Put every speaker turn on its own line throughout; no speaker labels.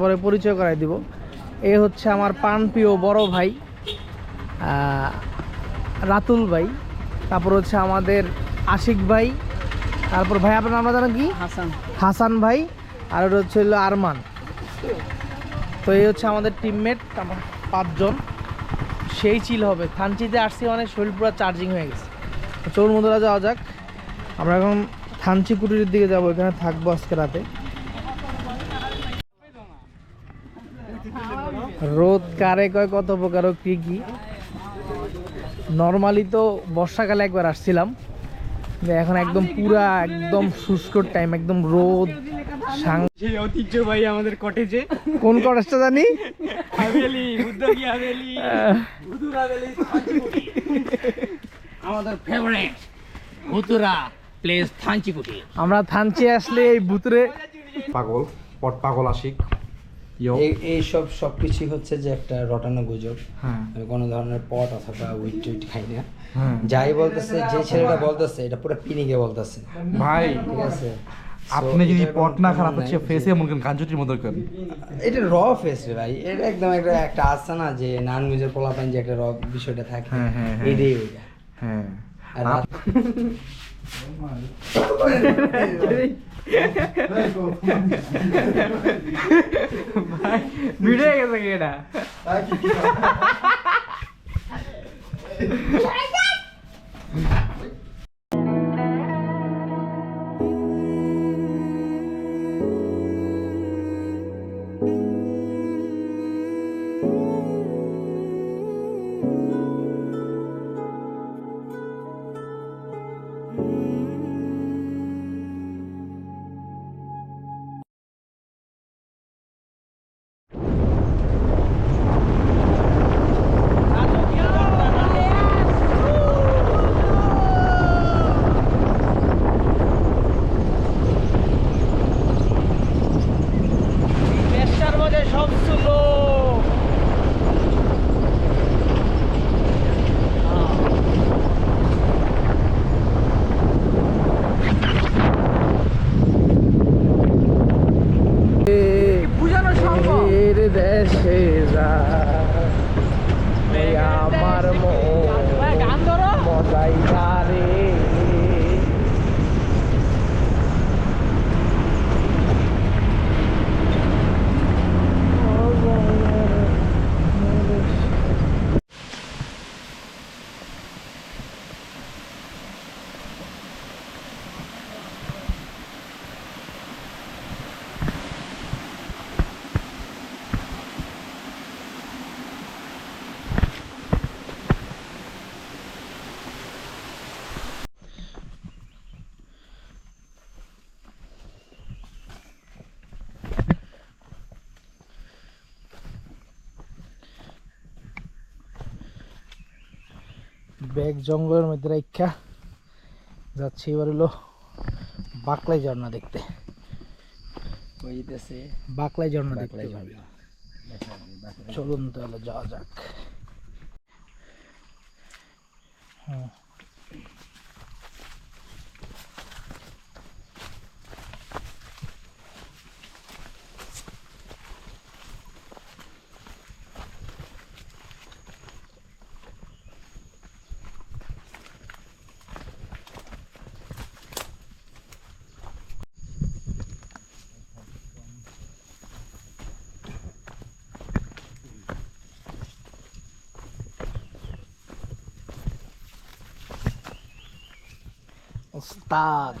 পরে পরিচয় করাই দিব। এ হচ্ছে আমার পান প্রিয় বড় ভাই রাতুল ভাই তারপর হচ্ছে আমাদের আশিক ভাই তারপর ভাই আপনার নামটা জানেন কি?
হাসান।
হাসান ভাই আর হচ্ছে হলো আরমান। তো এই হচ্ছে আমাদের টিমমেট আমার পাঁচজন। সেই চিল হবে। থানচিতে আসছি মানে শরীর পুরো চার্জিং হয়ে গেছে। চলুন মধ্যে যাওয়া যাক। আমরা এখন থানচি কুটির দিকে যাব। এখানে থাকব আজকে রাতে। রোদ কারে কয় কত প্রকার ও কি কি? নর্মালি তো বর্ষাকালে একবার আসছিলাম। এখন একদম পুরা একদম শুষ্ক টাইম একদম রোদ
ভাই আমাদের কটেজে
কোন কলেজটা জানি?
আমাদের ফেভারিট ভুতুরা প্লেস থানচিকুটি
আমরা থানচি আসলে এই ভুতুরে
পাগল পট পাগল আশিক।
এই এইসব সব কিছুই হচ্ছে যে একটা রটানো গুজব।
হ্যাঁ।
আমি কোনো ধরনের পট অথবা উইট টুইট খাই না।
হ্যাঁ।
যাই বলতেছে যে ছেলেটা বলতেছে এটা পুরো পিনিকে বলতেছে।
ভাই
ঠিক আছে?
আপনি যদি পট না খারাপ হচ্ছে ফেসে মনে করেন কাঞ্চুটির মতো করেন।
এটা র ফেস রে ভাই। এটা একদম একটা একটা আছে না যে নান মিউজের পোলাপান যে একটা র বিষয়টা থাকে
হ্যাঁ।
এটাই ওইটা।
হ্যাঁ।
আর
আপ-
ভিডিও গেছে কি দেশে যা আমার মন মজাই রে ব্যাগ জঙ্গলের মধ্যে রাখা যাচ্ছি এবার হলো বাকলাই ঝর্ণা দেখতে। বাকলাই ঝর্ণা দেখতে চলুন তাহলে যাওয়া যাক। হুম। ওস্তাদ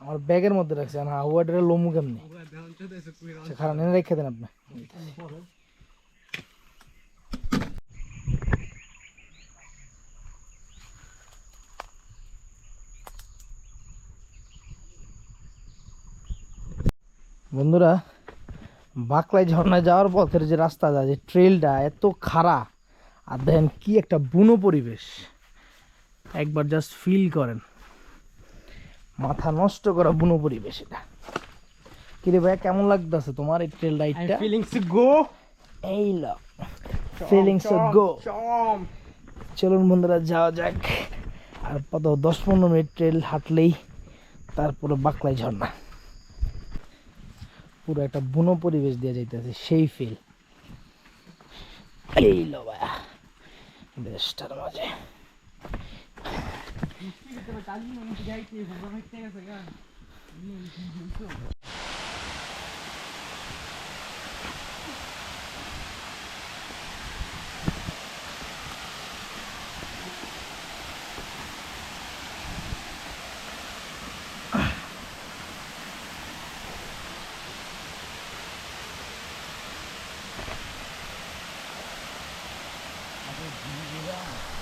আমার ব্যাগের মধ্যে রাখছি। আর হাওয়াটারে লোমু কেমনি? খারাপ এনে রেখে দেন আপনি। বন্ধুরা বাকলাই ঝর্ণায় যাওয়ার পথের যে রাস্তাটা যে ট্রেলটা এত খাড়া, আর দেখেন কি একটা বুনো পরিবেশ। একবার জাস্ট ফিল করেন। মাথা নষ্ট করা বুনো পরিবেশ এটা কিরে ভাইয়া কেমন লাগতেছে তোমার এই ট্রেল রাইডটা
ফিলিংস গো
এই লো ফিলিংস গো চলুন বন্ধুরা যাওয়া যাক। আর কত দশ পনেরো মিনিট ট্রেল হাঁটলেই তারপরে বাকলাই ঝর্ণা। পুরো একটা বুনো পরিবেশ দিয়ে যাইতেছে সেই ফিল এই লো ভাইয়া দেশটার মাঝে 이때부터 짜증나는 그게 할지 보고 할 때에서가 이게 무슨 Yeah.